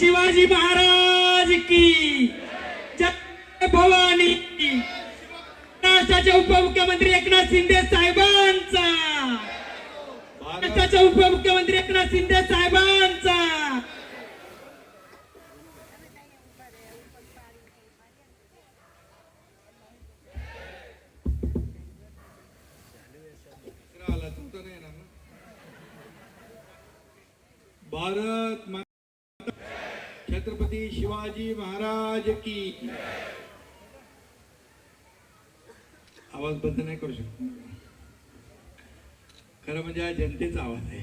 शिवाजी महाराज की. जय भवानी. महाराष्ट्राचे उपमुख्यमंत्री एकनाथ शिंदे साहेबांचा. महाराष्ट्राचे उपमुख्यमंत्री एकनाथ शिंदे साहेबांचा. भारत छत्रपती शिवाजी महाराज की आवाज बंद नाही करू शकतो. खरं म्हणजे हा जनतेचा आवाज आहे.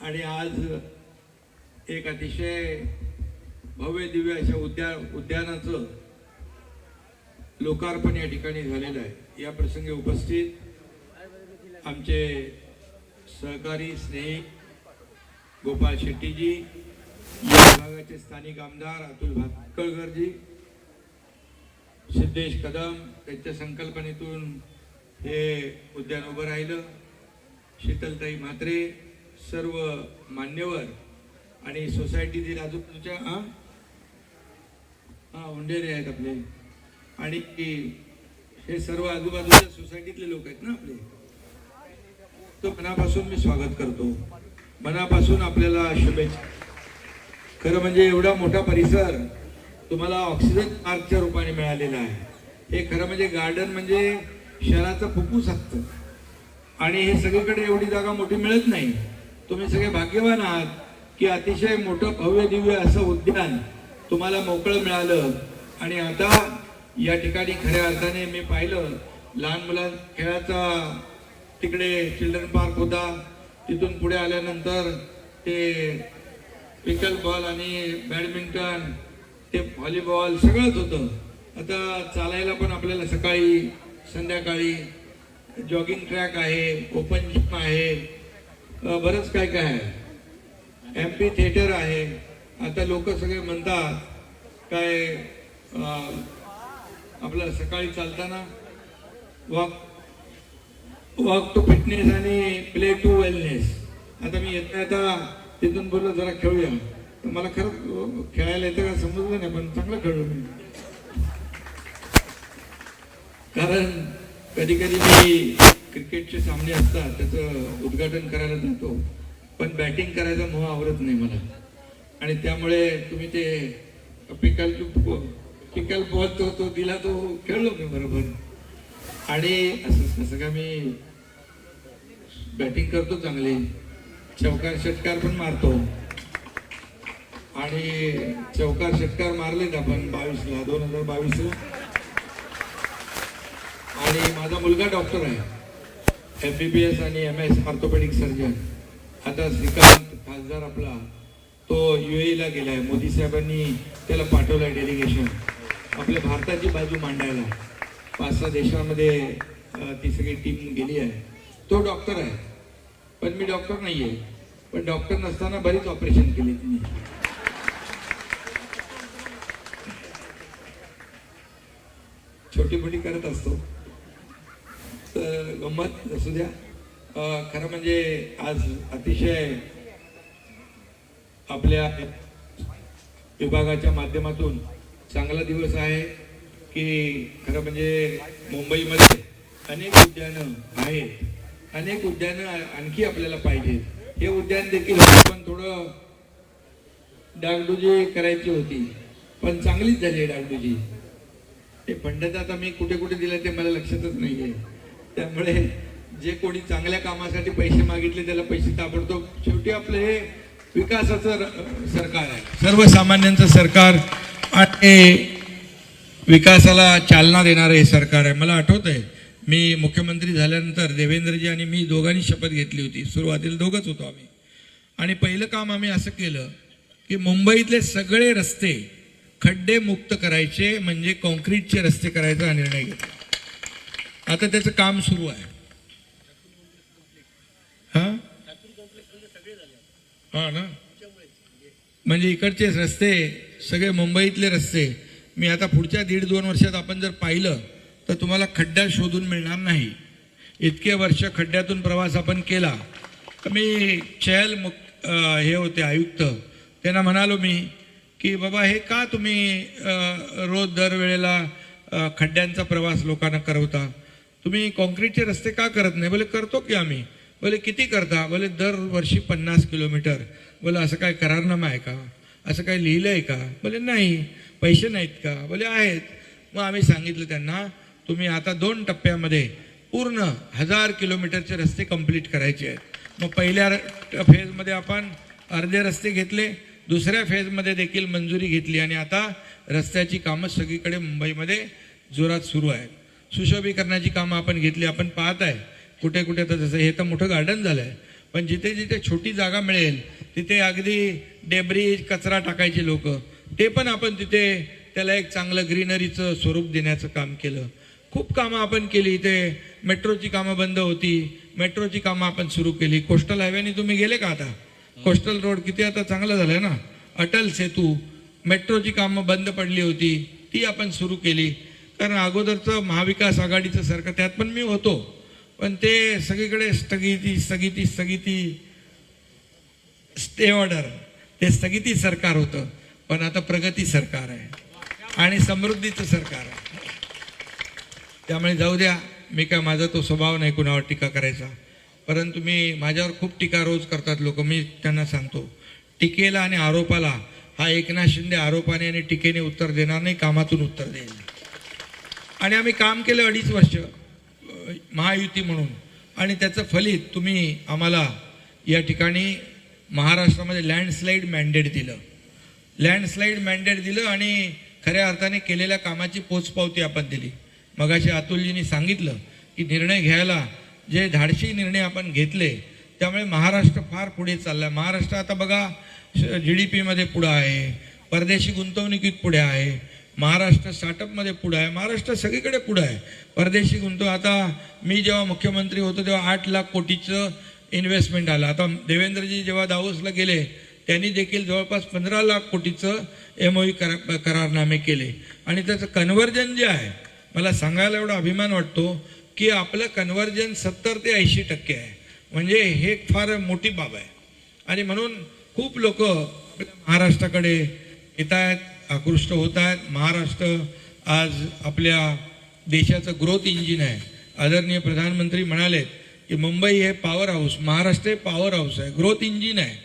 आणि आज एक अतिशय भव्य दिव्य अशा उद्यान उद्यानाचं लोकार्पण या ठिकाणी झालेलं आहे. या प्रसंगी उपस्थित आमचे सहकारी स्नेही गोपाल शेट्टीजी विभागाचे स्थानिक आमदार अतुल भातकळकरजी सिद्धेश कदम त्यांच्या संकल्पनेतून हे उद्यान उभं राहिलं. शीतलताई म्हात्रे सर्व मान्यवर आणि सोसायटीतील आजूबाजूच्या हां? हां उंडेरे आहेत आपले. आणि हे सर्व आजूबाजूच्या सोसायटीतले लोक आहेत ना आपले. तो मनापासून मी स्वागत करतो. मनापासून आपल्याला शुभेच्छा. खरं म्हणजे एवढा मोठा परिसर तुम्हाला ऑक्सिजन पार्कच्या रूपाने मिळालेला आहे. हे खरं म्हणजे गार्डन म्हणजे शहराचं फुफ्फुस असतं आणि हे सगळीकडे एवढी जागा मोठी मिळत नाही. तुम्ही सगळे भाग्यवान आहात की अतिशय मोठं भव्य दिव्य असं उद्यान तुम्हाला मोकळं मिळालं. आणि आता या ठिकाणी खऱ्या अर्थाने मी पाहिलं लहान मुलां खेळाचा तिकडे चिल्ड्रन पार्क होता. तिथून पुढे आल्यानंतर ते पिकल बॉल आणि बॅडमिंटन ते व्हॉलीबॉल सगळंच होतं. आता चालायला पण आपल्याला सकाळी संध्याकाळी जॉगिंग ट्रॅक आहे ओपन जिम आहे. बरंच काय काय आहे. एम पी थिएटर आहे. आता लोक सगळे म्हणतात काय आपलं सकाळी चालताना वॉक वॉक टू फिटनेस आणि प्ले टू वेलनेस आता मी येता येता तिथून बोललो जरा खेळूया. तर मला खरंच खेळायला येतं का समजलं नाही पण चांगलं खेळलो मी. कारण कधी कधी मी क्रिकेटचे सामने असतात त्याचं उद्घाटन करायला जातो पण बॅटिंग करायचा मोह आवडत नाही मला. आणि त्यामुळे तुम्ही ते पिकल पिकल बॉल तो दिला तो खेळलो मी बरोबर. आणि असं कसं का मी बॅटिंग करतो चांगली. चौकार षटकार पण मारतो. आणि चौकार षटकार मारलेत आपण बावीसला दोन हजार बावीसला. आणि माझा मुलगा डॉक्टर आहे. एम बी बी एस आणि एम एस ऑर्थोपेडिक सर्जन. आता श्रीकांत खासदार आपला तो यू गेलाय. मोदी साहेबांनी त्याला पाठवलंय डेलिगेशन आपल्या भारताची बाजू मांडायला. पाच सहा देशामध्ये ती सगळी टीम गेली आहे. तो डॉक्टर आहे. पण मी डॉक्टर नाही आहे पण डॉक्टर नसताना बरीच ऑपरेशन केली तिने. छोटी मोठी करत असतो. तर गंमत असू द्या. खरं म्हणजे आज अतिशय आपल्या विभागाच्या माध्यमातून चांगला दिवस आहे की खरं म्हणजे मुंबईमध्ये अनेक उद्यानं आहेत. अनेक उद्यानं आणखी आपल्याला पाहिजे. हे उद्यान देखील आपण थोडं डागडुजी करायची होती. पण चांगलीच झाली आहे डागडुजी. ते फंड आता मी कुठे कुठे दिलं ते मला लक्षातच नाहीये. त्यामुळे जे कोणी चांगल्या कामासाठी पैसे मागितले त्याला पैसे ताबडतोब शेवटी आपलं हे विकासाचं सरकार आहे. सर्वसामान्यांचं सरकार आणि विकासाला चालना देणारं हे सरकार आहे. मला आठवत आहे मी मुख्यमंत्री झाल्यानंतर देवेंद्रजी आणि मी दोघांनी शपथ घेतली होती. सुरुवातीला दोघंच होतो आम्ही. आणि पहिलं काम आम्ही असं केलं की मुंबईतले सगळे रस्ते खड्डे मुक्त करायचे म्हणजे कॉन्क्रीटचे रस्ते करायचा हा निर्णय घेतला. आता त्याचं काम सुरू आहे. हां? हा ना? म्हणजे इकडचे रस्ते सगळे मुंबईतले रस्ते. मी आता पुढच्या दीड दोन वर्षात आपण जर पाहिलं तर तुम्हाला खड्डा शोधून मिळणार नाही. इतके वर्ष खड्ड्यातून प्रवास आपण केला. तर मी चहल मुक हे होते आयुक्त. त्यांना म्हणालो मी की बाबा हे का तुम्ही रोज दरवेळेला खड्ड्यांचा प्रवास लोकांना करवता? तुम्ही कॉन्क्रीटचे रस्ते का करत नाही? बोले करतो की आम्ही. बोले किती करता? बोले दरवर्षी पन्नास किलोमीटर. बोले असं काय करारनामा आहे का? असं काय लिहिलं आहे का? बोले नाही पैसे नाहीत का? बोले आहेत. मग आम्ही सांगितलं त्यांना तुम्ही आता दोन टप्प्यामध्ये पूर्ण हजार किलोमीटरचे रस्ते कंप्लीट करायचे आहेत. मग पहिल्या फेजमध्ये आपण अर्धे रस्ते घेतले दुसऱ्या फेजमध्ये देखील मंजुरी घेतली आणि आता रस्त्याची कामं सगळीकडे मुंबईमध्ये जोरात सुरू आहेत. सुशोभीकरणाची कामं आपण घेतली आपण पाहत आहे कुठे कुठे तर जसं हे तर मोठं गार्डन झालं आहे पण जिथे जिथे छोटी जागा मिळेल तिथे अगदी डेब्रीज कचरा टाकायचे लोक ते पण आपण तिथे त्याला एक चांगलं ग्रीनरीचं स्वरूप देण्याचं काम केलं. खूप कामं आपण केली. इथे मेट्रोची कामं बंद होती. मेट्रोची कामं आपण सुरू केली. कोस्टल हायवेने तुम्ही गेले का आता? कोस्टल रोड किती आता चांगलं झालंय ना? अटल सेतू मेट्रोची कामं बंद पडली होती. ती आपण सुरू केली. कारण अगोदरचं महाविकास आघाडीचं सरकार त्यात पण मी होतो. पण ते सगळीकडे स्थगिती स्थगिती स्थगिती स्टे ऑर्डर ते स्थगिती सरकार होतं. पण आता प्रगती सरकार आहे. आणि समृद्धीचं सरकार आहे. त्यामुळे जाऊ द्या मी काय माझा तो स्वभाव नाही कुणावर टीका करायचा. परंतु मी माझ्यावर खूप टीका रोज करतात लोक मी त्यांना सांगतो. टीकेला आणि आरोपाला हा एकनाथ शिंदे आरोपाने आणि टीकेने उत्तर देणार नाही कामातून उत्तर देईल. आणि आम्ही काम केलं अडीच वर्ष महायुती म्हणून. आणि त्याचं फलित तुम्ही आम्हाला या ठिकाणी महाराष्ट्रामध्ये लँडस्लाईड मॅन्डेट दिलं. लँडस्लाईड मॅन्डेट दिलं आणि खऱ्या अर्थाने केलेल्या कामाची पोचपावती आपण दिली. मगाशी अतुलजींनी सांगितलं की निर्णय घ्यायला जे धाडशी निर्णय आपण घेतले त्यामुळे महाराष्ट्र फार पुढे चालला महाराष्ट्र आता बघा जी डी पीमध्ये पुढं आहे परदेशी गुंतवणुकीत पुढे आहे महाराष्ट्र स्टार्टअपमध्ये पुढं आहे महाराष्ट्र सगळीकडे पुढं आहे. परदेशी गुंतव आता मी जेव्हा मुख्यमंत्री होतो तेव्हा आठ लाख कोटीचं इन्व्हेस्टमेंट आलं. आता देवेंद्रजी जेव्हा दावोसला गेले त्यांनी देखील जवळपास पंधरा लाख कोटीचं एम ओ करा करारनामे केले. आणि त्याचं कन्व्हर्जन जे आहे मला सांगायला एवढा अभिमान वाटतो की आपलं कन्व्हर्जन सत्तर ते ऐंशी टक्के आहे. म्हणजे हे एक फार मोठी बाब आहे. आणि म्हणून खूप लोक महाराष्ट्राकडे येत आहेत आकृष्ट होत आहेत. महाराष्ट्र आज आपल्या देशाचं ग्रोथ इंजिन आहे. आदरणीय प्रधानमंत्री म्हणाले की मुंबई हे पॉवर हाऊस महाराष्ट्र हे पॉवर हाऊस आहे. ग्रोथ इंजिन आहे.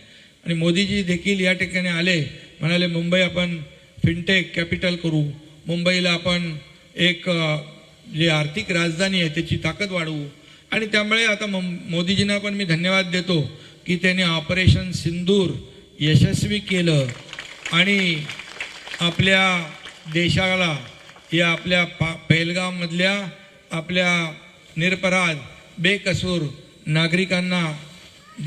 आणि मोदीजी देखील या ठिकाणी आले. म्हणाले मुंबई आपण फिनटेक कॅपिटल करू. मुंबईला आपण एक जी आर्थिक राजधानी आहे त्याची ताकद वाढवू. आणि त्यामुळे आता मो- मोदीजींना पण मी धन्यवाद देतो की त्यांनी ऑपरेशन सिंदूर यशस्वी केलं. आणि आपल्या देशाला या आपल्या पा पेहलगाममधल्या आपल्या निरपराध बेकसूर नागरिकांना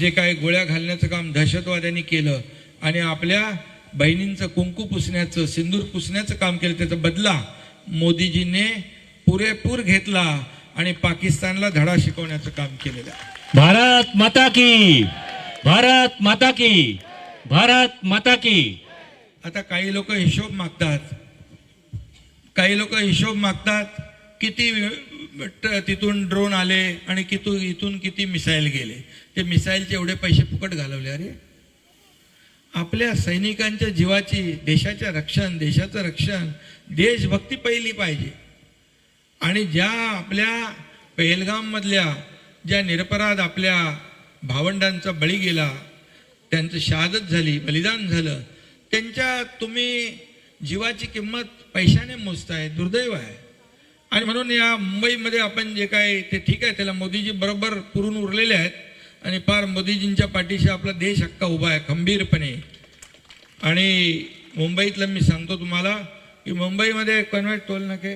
जे काही गोळ्या घालण्याचं काम दहशतवाद्यांनी केलं आणि आपल्या बहिणींचं कुंकू पुसण्याचं सिंदूर पुसण्याचं काम केलं त्याचा बदला मोदीजीने पुरेपूर घेतला आणि पाकिस्तानला धडा शिकवण्याचं काम केलेलं आहे. भारत माता की भारत माता की भारत माता की. आता काही लोक हिशोब मागतात. काही लोक हिशोब मागतात किती तिथून ड्रोन आले आणि कितू इथून किती मिसाईल गेले. ते मिसाईलचे एवढे पैसे फुकट घालवले अरे. आपल्या सैनिकांच्या जीवाची देशाच्या रक्षण देशाचं रक्षण देशभक्ती पहिली पाहिजे. आणि ज्या आपल्या पेहलगाममधल्या ज्या निरपराध आपल्या भावंडांचा बळी गेला त्यांचं शहादत झाली बलिदान झालं त्यांच्या तुम्ही जीवाची किंमत पैशाने मोजताय दुर्दैव आहे. आणि म्हणून या मुंबईमध्ये आपण जे काय ते ठीक आहे त्याला मोदीजी बरोबर पुरून उरलेले आहेत. आणि फार मोदीजींच्या पाठीशी आपला देश हक्का उभा आहे खंबीरपणे. आणि मुंबईतलं मी सांगतो तुम्हाला की मुंबईमध्ये कन्वर्ट टोल नाके.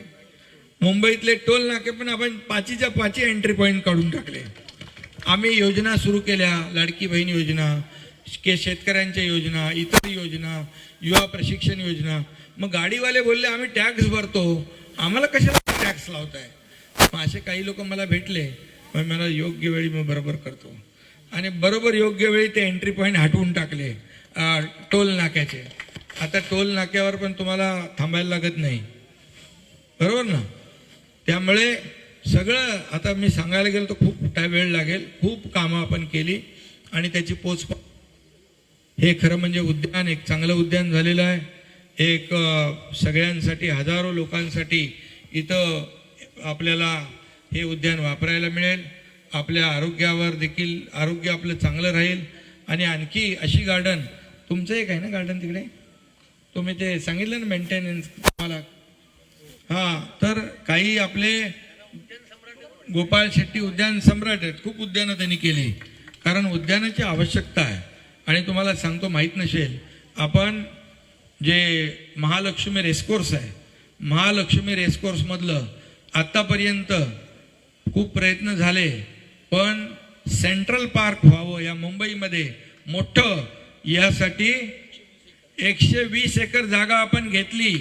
मुंबईतले टोल नाके पण आपण पाचीच्या पाची एंट्री पॉईंट काढून टाकले. आम्ही योजना सुरू केल्या लाडकी बहीण योजना के शेतकऱ्यांच्या योजना इतर योजना युवा प्रशिक्षण योजना. मग गाडीवाले बोलले आम्ही टॅक्स भरतो. आम्हाला कशाला टॅक्स लावताय? मग असे काही लोक मला भेटले. मग मला योग्य वेळी मी बरोबर करतो. आणि बरोबर योग्य वेळी ते एंट्री पॉईंट हटवून टाकले टोल नाक्याचे. आता टोल नाक्यावर पण तुम्हाला थांबायला लागत नाही. बरोबर ना? त्यामुळे सगळं आता मी सांगायला गेलो तर खूप वेळ लागेल. खूप कामं आपण केली आणि त्याची पोच हे खरं म्हणजे उद्यान एक चांगलं उद्यान झालेलं आहे. एक सगळ्यांसाठी हजारो लोकांसाठी इथं आपल्याला हे उद्यान वापरायला मिळेल. आपल्या आरोग्यावर देखील आरोग्य आपलं चांगलं राहील. आणि आणखी अशी गार्डन तुमचं एक आहे ना गार्डन तिकडे? तुम्ही ते सांगितलं ना मेंटेनन्स तुम्हाला. हां तर काही आपले गोपाळ शेट्टी उद्यान सम्राट आहेत खूप उद्यानं त्यांनी केली. कारण उद्यानाची आवश्यकता आहे. आणि तुम्हाला सांगतो माहीत नसेल आपण जे महालक्ष्मी रेसकोर्स आहे महालक्ष्मी रेसकोर्समधलं आत्तापर्यंत खूप प्रयत्न झाले पण सेंट्रल पार्क व्हावं या मुंबईमध्ये मोठं यासाठी एकशे वीस एकर जागा आपण घेतली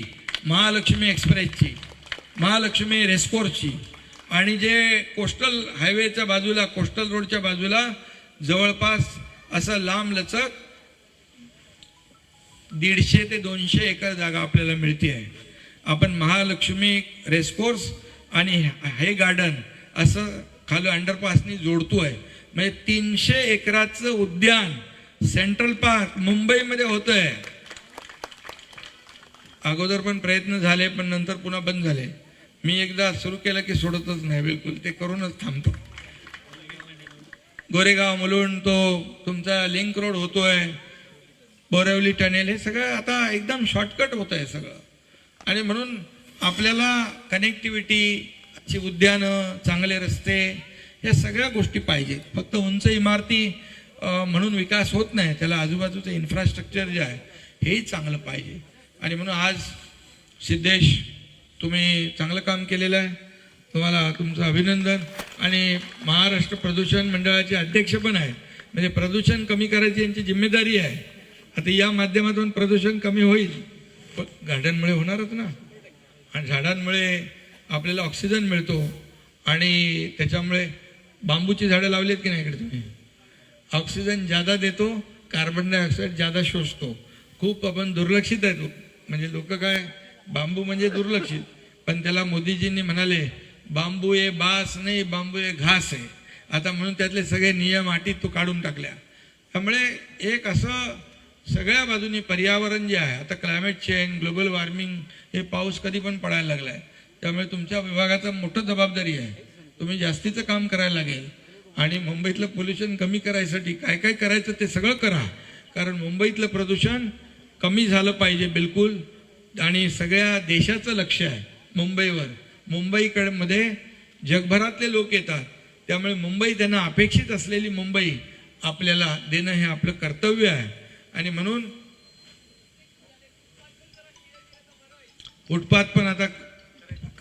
महालक्ष्मी एक्सप्रेसची महालक्ष्मी रेसकोर्सची. आणि जे कोस्टल हायवेच्या बाजूला कोस्टल रोडच्या बाजूला जवळपास असं लांब लचक दीडशे ते दोनशे एकर जागा आपल्याला मिळते आहे आपण महालक्ष्मी रेसकोर्स आणि हे गार्डन असं खाली अंडरपासनी जोडतो आहे म्हणजे तीनशे एकराचं उद्यान सेंट्रल पार्क मुंबईमध्ये होतं आहे अगोदर पण प्रयत्न झाले पण नंतर पुन्हा बंद झाले. मी एकदा सुरू केलं की सोडतच नाही बिलकुल. ते करूनच थांबतो. गोरेगाव मुलुंड तो तुमचा लिंक रोड होतोय बोरवली टनेल हे सगळं आता एकदम शॉर्टकट होत आहे सगळं. आणि म्हणून आपल्याला कनेक्टिव्हिटी उद्यानं चांगले रस्ते या सगळ्या गोष्टी पाहिजेत. फक्त उंच इमारती म्हणून विकास होत नाही त्याला आजूबाजूचं इन्फ्रास्ट्रक्चर जे आहे हेही चांगलं पाहिजे. आणि म्हणून आज सिद्धेश तुम्ही चांगलं काम केलेलं आहे. तुम्हाला तुमचं अभिनंदन. आणि महाराष्ट्र प्रदूषण मंडळाचे अध्यक्ष पण आहेत. म्हणजे प्रदूषण कमी करायची यांची जिम्मेदारी आहे. आता या माध्यमातून प्रदूषण कमी होईल. पण गार्डनमुळे होणारच ना. आणि झाडांमुळे आपल्याला ऑक्सिजन मिळतो. आणि त्याच्यामुळे बांबूची झाडं लावली आहेत की नाही इकडे तुम्ही? ऑक्सिजन ज्यादा देतो कार्बन डायऑक्साईड ज्यादा शोषतो. खूप आपण दुर्लक्षित आहे म्हणजे लोक काय बांबू म्हणजे दुर्लक्षित पण त्याला मोदीजींनी म्हणाले बांबू हे बास नाही बांबू हे घास आहे आता म्हणून त्यातले सगळे नियम अटी तो काढून टाकल्या. त्यामुळे एक असं सगळ्या बाजूनी पर्यावरण जे आहे आता क्लायमेट चेंज ग्लोबल वॉर्मिंग हे पाऊस कधी पण पडायला लागला आहे त्यामुळे तुमच्या विभागाचा मोठं जबाबदारी आहे. तुम्ही जास्तीचं काम करायला लागेल. आणि मुंबईतलं पोल्युशन कमी करायसाठी काय काय करायचं ते सगळं करा. कारण मुंबईतलं प्रदूषण कमी झालं पाहिजे बिलकुल. आणि सगळ्या देशाचं लक्ष आहे मुंबईवर. मुंबईकडे मध्ये जगभरातले लोक येतात. त्यामुळे मुंबई त्यांना अपेक्षित असलेली मुंबई आपल्याला देणं हे आपलं कर्तव्य आहे. आणि म्हणून फुटपाथ पण आता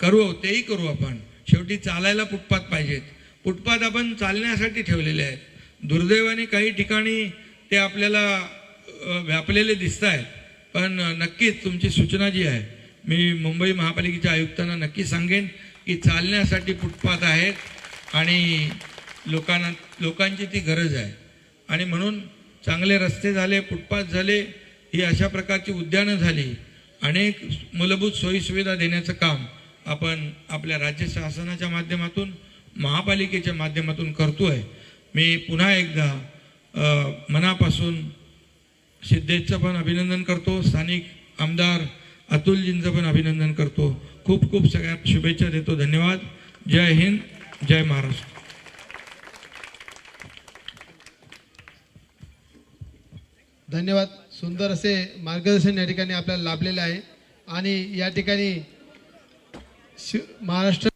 करू तेही करू आपण. शेवटी चालायला फुटपाथ पाहिजेत. फुटपाथ आपण चालण्यासाठी ठेवलेले आहेत. दुर्दैवाने काही ठिकाणी ते आपल्याला व्यापलेले दिसत आहेत पण नक्कीच तुमची सूचना जी आहे मी मुंबई महापालिकेच्या आयुक्तांना नक्की सांगेन की चालण्यासाठी फुटपाथ आहेत आणि लोकांना लोकांची ती गरज आहे. आणि म्हणून चांगले रस्ते झाले फुटपाथ झाले ही अशा प्रकारची उद्यानं झाली. अनेक मूलभूत सोयीसुविधा देण्याचं काम आपण आपल्या राज्य शासनाच्या माध्यमातून महापालिकेच्या माध्यमातून करतो आहे मी पुन्हा एकदा मनापासून सिद्धेशचं पण अभिनंदन करतो. स्थानिक आमदार अतुलजींचं पण अभिनंदन करतो. खूप खूप सगळ्यात शुभेच्छा देतो. धन्यवाद. जय हिंद. जय महाराष्ट्र. धन्यवाद. सुंदर असे मार्गदर्शन या ठिकाणी आपल्याला लाभलेले आहे. आणि या ठिकाणी महाराष्ट्र